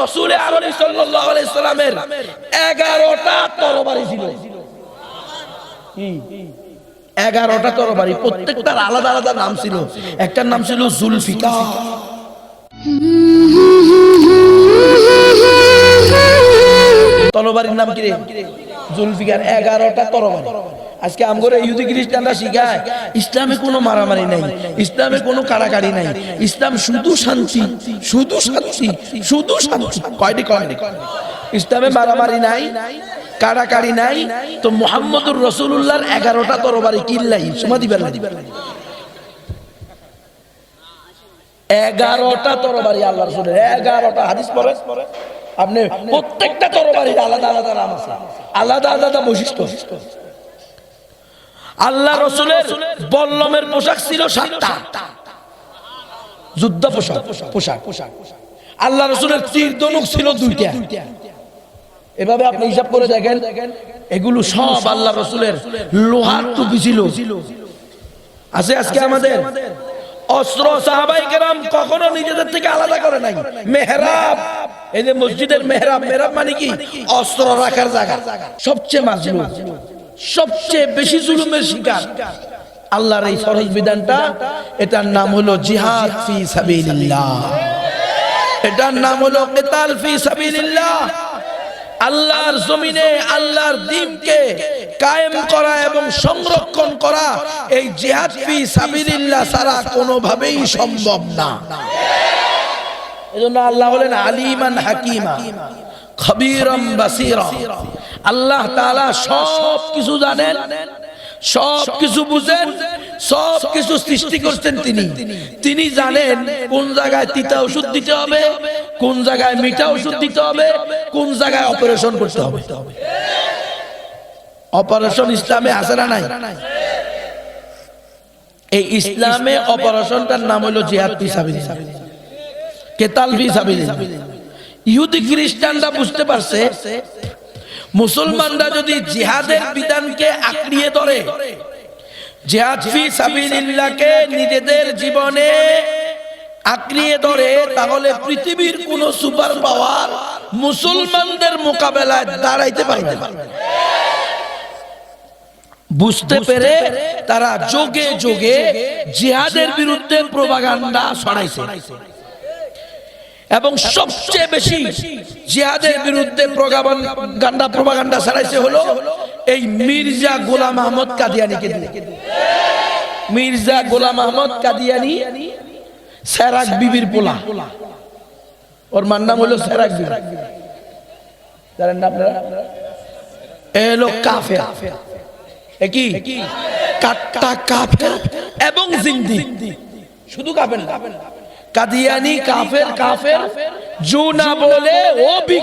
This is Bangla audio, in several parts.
রসুলে সাল্লাল্লাহু আলাইহি সাল্লামের 11টা তরবারি ছিল। এগারোটা তরবারি, প্রত্যেকটার আলাদা আলাদা নাম ছিল। একটার নাম ছিল জুলফিকার। তরবারির নাম কি রে? জুলফিকার, এগারোটা তরবারি। আজকে আমগরে ইহুদি খ্রিস্টানরা শিখায়, ইসলামে কোনো মারামারি নাই, ইসলামে কোনো কাড়াকাড়ি নাই। ইসলাম শুধু শান্তি শুধু শান্তি শুধু শান্তি। কয়টি কয়টি ইসলামে মারামারি নাই, কাড়াকাড়ি নাই, তো মোহাম্মদুর রসুল্লাহর এগারোটা তরবারি কিল্লাই সমাধি বেলা এগারোটা তরবারি আল্লাহ রসুলের, এগারোটা হাদিস পরে আপনি প্রত্যেকটা তরবারির আলাদা আলাদা নাম আছে। আলাদা আলাদা বৈশিষ্ট্য। আল্লাহ রসুলের বল্লমের পোশাক ছিল সাতটা। যুদ্ধ পোশাক পোশাক পোশাক। আল্লাহ রসুলের তীর ধনুক ছিল দুইটা। এভাবে আপনি হিসাব করে দেখেন এগুলো সব আল্লাহ রসুলের লোহার টুপি ছিল। আছে আজকে আমাদের? অস্ত্র সাহাবাই কেরাম কখনো নিজেদের থেকে আলাদা করে নাই। মেহরাব। এই যে মসজিদের মেহরাব মেহরাব মানে কি? অস্ত্র রাখার জায়গা। সবচেয়ে মাজলুম। সবচেয়ে বেশি জুলুমের শিকার। আল্লাহর এই ফরজ বিধানটা, এটার নাম হলো জিহাদ ফি সাবিলিল্লাহ। এটার নাম হলো কিতাল ফি সাবিলিল্লাহ। আল্লাহর জমিনে আল্লাহর দিনকে কায়েম করা এবং সংরক্ষণ করা এই জিহাদ ফি সাবিলিল্লাহ ছাড়া কোনোভাবেই সম্ভব না। এজন্য আল্লাহ বলেন, আলিমান হাকিমা, খবীরম বাসীরা। আল্লাহ তাআলা সব কিছু জানেন সব কিছু বুঝেন সব কিছু সৃষ্টি করছেন তিনি। তিনি জানেন কোন জায়গায় তিতা ওষুধ দিতে হবে, কোন জায়গায় মিঠা ওষুধ দিতে হবে, কোন জায়গায় অপারেশন করতে হবে। অপারেশন ইসলামে আছে না নাই? এই ইসলামে অপারেশনটার নাম হলো জিহাদ কেতাল ইহুদি খ্রিস্টানরা বুঝতে পারছে মুসলমানরা যদি জিহাদের বিধানকে আঁকড়িয়ে ধরে জিহাদ ফি সাবিলিল্লাহকে নিজেদের জীবনে আঁকড়িয়ে ধরে তাহলে পৃথিবীর কোন সুপার পাওয়ার মুসলমানদের মোকাবেলায় দাঁড়াইতে পারবে বুঝতে পেরে তারা যোগে যোগে জিহাদের বিরুদ্ধে প্রভাগান্ডা ছড়াইছে। এবং সবচেয়ে বেশি জিহাদের বিরুদ্ধে প্রগান্ডা প্রভাগান্ডা ছড়াইছে হলো এই মির্জা গোলাম আহমদ কাদিয়ানিকে দিয়ে। মির্জা গোলাম আহমদ কাদিয়ানি সেরাক বিবির পোলা। ওর মান নাম হলো সেরাক বিবি। জানেন না আপনারা? এলো কাফের। কি? কাট্টা কাফের। এবং জিন্দি শুধু কাফের না। কাদিয়ানি কাফের কাফের জু না বলে ও বি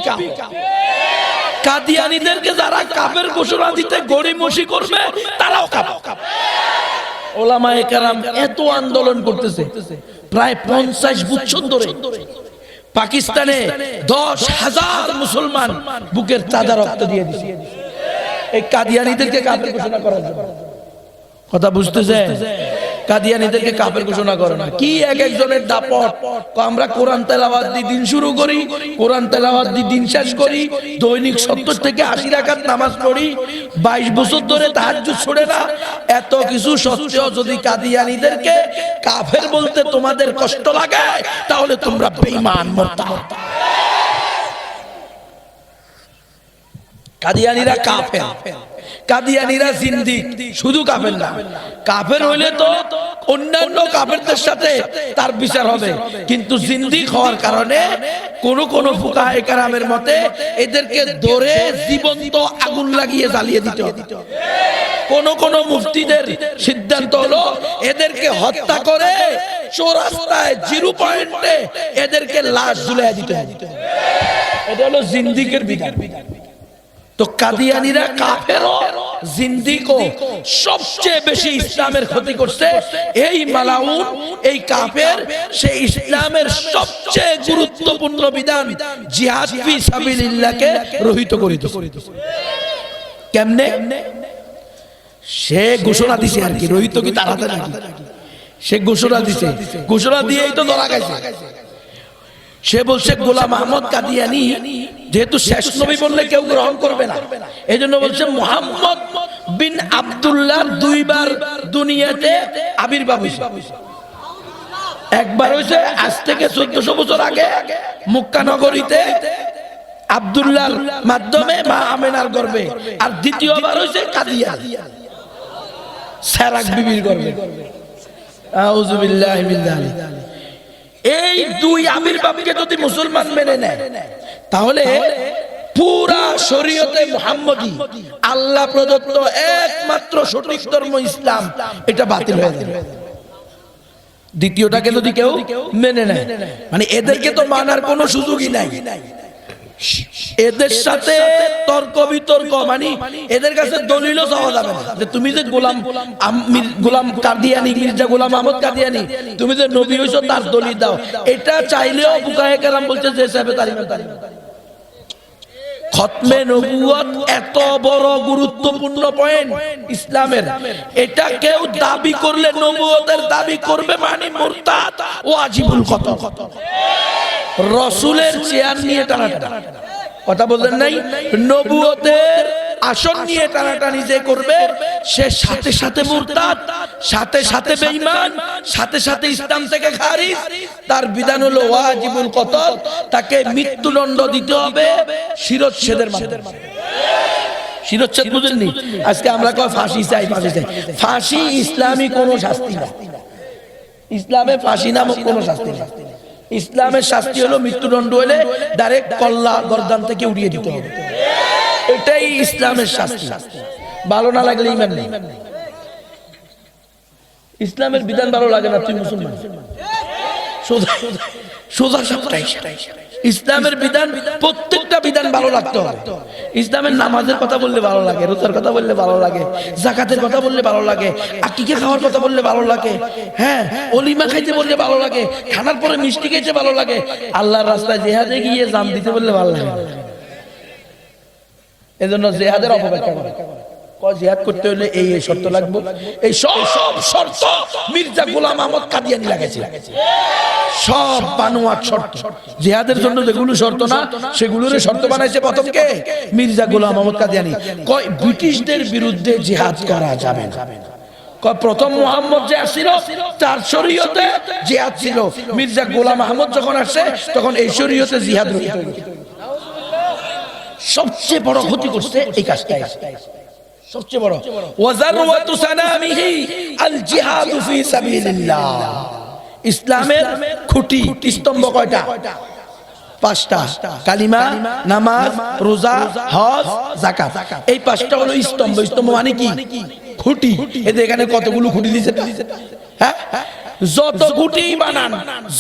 কাদিয়ানিদেরকে যারা কাফের ঘোষণা দিতে গড়িমসি করবে তারাও কাফের। ওলামায়ে কেরাম এত আন্দোলন করতেছে। প্রায় পঞ্চাশ বছর ধরে পাকিস্তানে দশ হাজার মুসলমান বুকের তাজা রক্ত দিয়ে দিছে। এই কাদিয়ানিদেরকে কাফের ঘোষণা করার জন্য। কথা বুঝতেছে। কাদিয়ানিদেরকে কাফের ঘোষণা করে না। কি এক একজনের দাপট? আমরা কোরআন তেলাওয়াত দিয়ে দিন শুরু করি, কোরআন তেলাওয়াত দিয়ে দিন শেষ করি, দৈনিক সত্তর থেকে আশি রাকাত নামাজ পড়ি, বাইশ বছর ধরে তাহার ছড়ে না। এত কিছু সত্ত্বেও যদি কাদিয়ানিদেরকে কাফের বলতে তোমাদের কষ্ট লাগে, তাহলে তোমরা বেঈমান, মরতা। কাদিয়ানিরা কাফের। কাদিয়ানিরা জিন্দি শুধু কাফের না। কাফের হইলে তো অন্যান্য কাফেরদের সাথে তার বিচার হবে। কিন্তু জিন্দি হওয়ার কারণে কোন কোন ফুকাহে কারামের মতে এদেরকে ধরে জীবন্ত আগুন লাগিয়ে জ্বালিয়ে দিতে। হবে কোন কোন মুফতিদের সিদ্ধান্ত হলো এদেরকে হত্যা করে চৌরাস্তায় জিরো পয়েন্টে এদেরকে লাশ ঝুলাই দিতে হবে। এটা হলো জিন্দিকের বিধান। তো কাদিয়ানিরা কাফেরও জিন্দিকো সবচেয়ে বেশি ইসলামের ক্ষতি করছে এই মালাউন এই কাফের, সেই ইসলামের সবচেয়ে গুরুত্বপূর্ণ বিধান, জিহাদ ফি সাবিলিল্লাহকে রহিত করিত কেমনে? সে ঘোষণা দিছে আর কি, রহিত কি তার হাতে নাকি? সে ঘোষণা দিছে। ঘোষণা দিয়েই তো ধরা গেছে সে বলছে, গোলাম আহমদ কাদিয়ানি যেহেতু শেষ নবী বললে কেউ গ্রহণ করবে না। এই জন্য বলছে, মোহাম্মদ বিন আব্দুল্লাহ দুইবার দুনিয়াতে আবির্ভাব হয়েছে একবার হয়েছে আজ থেকে চোদ্দশো বছর আগে মুক্কা নগরীতে আব্দুল্লাহর মাধ্যমে মা আমেনার গর্বে আর দ্বিতীয়বার হয়েছে কাদিয়া সারাক বিবির গর্বে আউযুবিল্লাহি মিন যালিক। এই দুই আবির্ভাবকে যদি মুসলমান মেনে নেয়, তাহলে পুরা শরীয়তে মোহাম্মদি, আল্লাহ প্রদত্ত একমাত্র সঠিক ধর্ম ইসলাম, এটা বাতিল হয়ে যাবে। দ্বিতীয়টাকে যদি কেউ মেনে নেয় মানে এদেরকে তো মানার কোনো সুযোগই নাই। এদের সাথে তর্ক বিতর্ক মানে এদের কাছে দলিলও চাওয়া যাবে না। যে তুমি যে গোলাম গোলাম কাদিয়ানি মির্জা গোলাম আহমদ কাদিয়ানি তুমি যে নবী হইছো তার দলিল দাও। এটা চাইলেও বুকায়ে কেরাম বলছে যে হিসাবে তারিখ তারিখ খতমে নবুয়ত এত বড় গুরুত্বপূর্ণ পয়েন্ট ইসলামের। এটা কেউ দাবি করলে নবুয়তের দাবি করবে মানে মুরতাদ ও আজীবুল কত রসুলের চেয়ার নিয়ে টানাটানি। কথা বললেন নাই? নবুয়তের আসন নিয়ে টানাটানি যে করবে, সে সাথে সাথে মুরতাদ, সাথে সাথে বেঈমান, সাথে সাথে ইসলাম থেকে খারিজ। তার বিধান হলো ওয়াজিবুল কতল। তাকে মৃত্যুদণ্ড দিতে হবে শিরচ্ছেদের মাধ্যমে। শিরচ্ছেদ বুঝেননি? আজকে আমরা কয় ফাঁসি চাই ফাঁসি চাই। ফাঁসি ইসলামী কোনো শাস্তি না। ইসলামে ফাঁসি নামক কোনো শাস্তি নেই ইসলামের শাস্তি হলো মৃত্যুদণ্ড হলে ডাইরেক্ট কল্লা গর্দান থেকে উড়িয়ে দিতে হবে। এটাই ইসলামের শাস্তি। ভালো না লাগলে ইমান নেই। ইসলামের বিধান ভালো লাগে না, তুই মুসলমান। সোজা সোজা সবটাই। ইসলামের বিধান প্রত্যেকটা বিধান ভালো লাগতে। হবে ইসলামের নামাজের কথা বললে ভালো লাগে, রোজার কথা বললে ভালো লাগে, জাকাতের কথা বললে ভালো লাগে, আকিকে খাওয়ার কথা বললে ভালো লাগে হ্যাঁ অলিমা খাইতে বললে ভালো লাগে, খানার পরে মিষ্টি খাইতে ভালো লাগে, আল্লাহর রাস্তায় জেহাদে গিয়ে জাম দিতে বললে ভালো লাগে। এজন্য জেহাদের অপব্যাখ্যা করে। করতে হলে এই সব যেগুলো শর্ত না সেগুলোর শর্ত বানাইছে মির্জা কাদিয়ানি। কয়, ব্রিটিশদের বিরুদ্ধে জিহাদ করা যাবে প্রথম মোহাম্মদ যে আসছিল, তার শরীয়তে জিহাদ ছিল। মির্জা গোলাম আহমদ যখন আসছে তখন এই শরীয়তে জিহাদ সবচেয়ে বড় ক্ষতি করছে এই কাজটাই। সবচেয়ে বড়। ওয়াজারওয়াতু সানামিহি আল জিহাদু ফি সাবিলিল্লাহ। ইসলামের খুঁটি স্তম্ভ কয়টা? পাঁচটা। কালিমা নামাজ রোজা হজ যাকাত। এই পাঁচটা হলো স্তম্ভ। স্তম্ভ মানে কি? খুঁটি। এদের এখানে কতগুলো খুঁটি দিয়েছে? হ্যাঁ? যত খুঁটি বানান,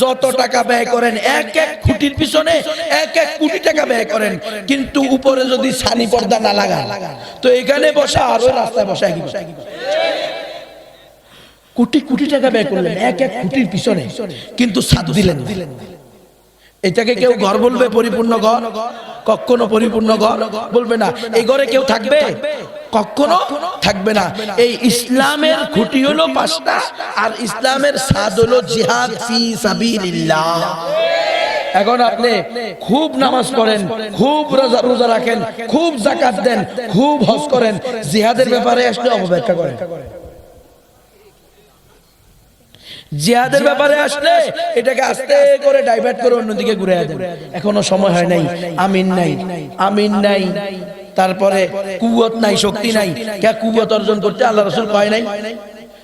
যত টাকা ব্যয় করেন, এক এক খুঁটির পিছনে এক এক কোটি টাকা ব্যয় করেন কিন্তু উপরে যদি ছানি পর্দা না লাগান, তো এখানে বসা আর ওই রাস্তায় বসা একই। কোটি কোটি টাকা ব্যয় করলেন, এক এক কোটির পিছনে, কিন্তু সাত দিলেন। এটাকে কেউ ঘর বলবে, পরিপূর্ণ ঘর কখনো পরিপূর্ণ ঘর? বলবে না। এই ঘরে কেউ থাকবে? কখনো থাকবে না। এই ইসলামের খুঁটি হলো পাঁচটা আর ইসলামের সাদ হলো জিহাদ ফি সাবিলিল্লাহ। এখন আপনি খুব নামাজ পড়েন খুব রোজা রোজা রাখেন খুব জাকাত দেন খুব হজ করেন। জিহাদের ব্যাপারে আসলে অপব্যাখ্যা করেন। জিহাদের ব্যাপারে আসলে এটাকে আস্তে করে ডাইভার্ট করে অন্যদিকে ঘুরে দেন। এখনও সময় হয় নাই। আমিন নাই। আমিন নাই। তারপরে কুয়ত নাই শক্তি নাই কে কুয়ত অর্জন করতে আল্লাহ রসুল কয় নাই?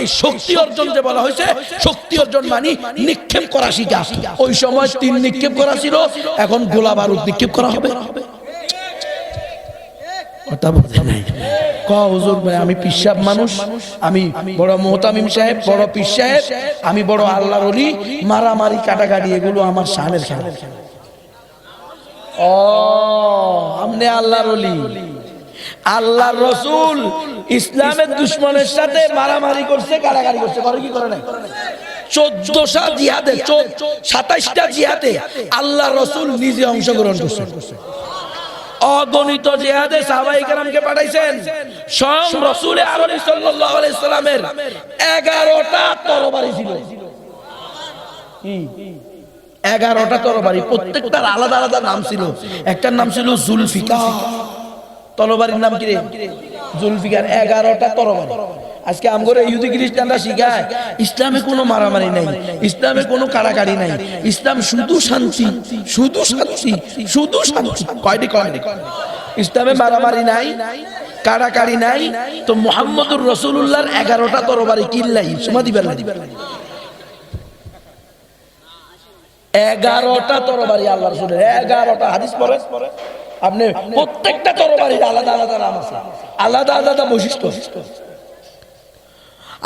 এই শক্তি অর্জন যে বলা হয়েছে, শক্তি অর্জন মানে নিক্ষেপ করা শিখা। ওই সময় তিন নিক্ষেপ করা ছিল, এখন গোলা বারুদ নিক্ষেপ করা হবে। কথা বলতে নাই। হুজুর ভাই আমি পিসাব মানুষ, আমি বড় মোহতামিম সাহেব, বড় পিস সাহেব, আমি বড় আল্লাহর অলি মারামারি, কাটাকাটি, এগুলো আমার সানের খেলা। ও, আমনে আল্লাহর অলি আল্লাহর রসুল ইসলামের দুশ্মনের সাথে মারামারি করছে কারাগারি করছে, করে কি, করে নাই? চোদ্দশা জিহাদে সাতাইশটা জিহাদে আল্লাহ রসুল নিজে অংশগ্রহণ করছে। অগণিত জেহাদে সাহাবাই কালামকে পাঠাইছেন। স্বয়ং রসুল আলী সাল্লাল্লাহু আলাইহি সাল্লামের 11টা তরবারি ছিল। এগারোটা তরবারি প্রত্যেকটার আলাদা আলাদা নাম ছিল। একটার নাম ছিল জুলফিকা তরবারির নাম কি রে? জুলফিকার এগারোটা তরবারি। আজকে আমগরে ইহুদি খ্রিস্টানরা শিখায়, ইসলামে কোনো মারামারি নাই, ইসলামে কোনো কাড়াকাড়ি নাই। ইসলাম শুধু শান্তি শুধু শান্তি শুধু শান্তি। কয়টি কয়টি? ইসলামে মারামারি নাই, কাড়াকাড়ি নাই। তো মোহাম্মদুর রসুল্লাহর এগারোটা তরবারি কিল্লাই সমাধি বেলা এগারোটা তরবারি আল্লাহ রসুলের। এগারোটা হাদিস পরে আপনি প্রত্যেকটা তরবারির আলাদা আলাদা নাম আছে। আলাদা আলাদা বৈশিষ্ট্য।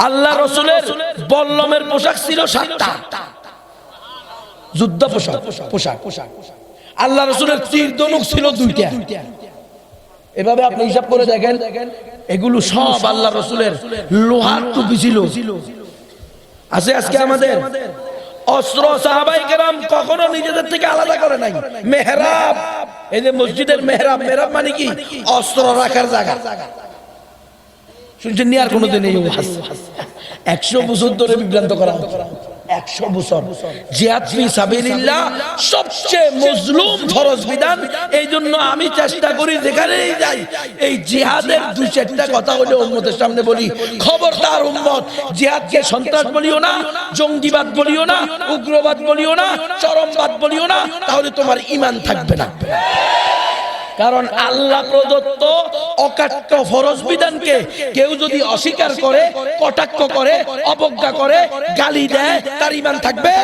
আল্লাহ রসুলের বল্লমের পোশাক ছিল সাতটা। যুদ্ধ পোশাক পোশাক পোশাক। আল্লাহ রসুলের তীর ধনুক ছিল দুইটা। এভাবে আপনি হিসাব করে দেখেন, এগুলো সব আল্লাহ রসুলের লোহার টুপি ছিল। আছে আজকে আমাদের? অস্ত্র সাহাবাই কেরাম কখনো নিজেদের থেকে আলাদা করে নাই। মেহরাব, এই যে মসজিদের মেহরাব মেহরাব মানে কি? অস্ত্র রাখার জায়গা। শুনছেন নি আর কোনোদিন এই একশো বছর ধরে বিভ্রান্ত করা একশো বছর। সবচেয়ে মজলুম ফরজ বিধান। এই জন্য আমি চেষ্টা করি যেখানেই যাই এই জিহাদের দুই চারটা কথা হলে উম্মতের সামনে বলি। খবরদার উম্মত জিহাদকে সন্ত্রাস বলিও না জঙ্গিবাদ বলিও না উগ্রবাদ বলিও না চরমবাদ বলিও না তাহলে তোমার ইমান থাকবে না। কারণ আল্লাহ প্রদত্ত অকাট্য ফরজ বিধানকে কেউ যদি অস্বীকার করে, কটাক্ষ করে, অবজ্ঞা করে, গালি দেয়, তার ইমান থাকবে?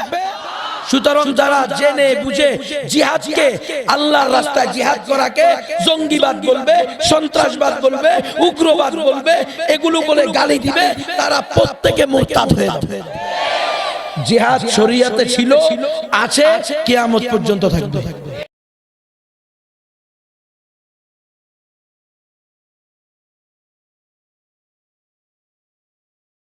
সুতরাং যারা জেনে, বুঝে জিহাদকে আল্লাহর রাস্তায় জিহাদ করাকে জঙ্গিবাদ বলবে, সন্ত্রাসবাদ বলবে, উগ্রবাদ বলবে, এগুলো বলে গালি দিবে, তারা প্রত্যেকে মোরতাদ হয়ে যাবে। জিহাদ শরিয়াতে ছিল, আছে, কিয়ামত পর্যন্ত থাকবে।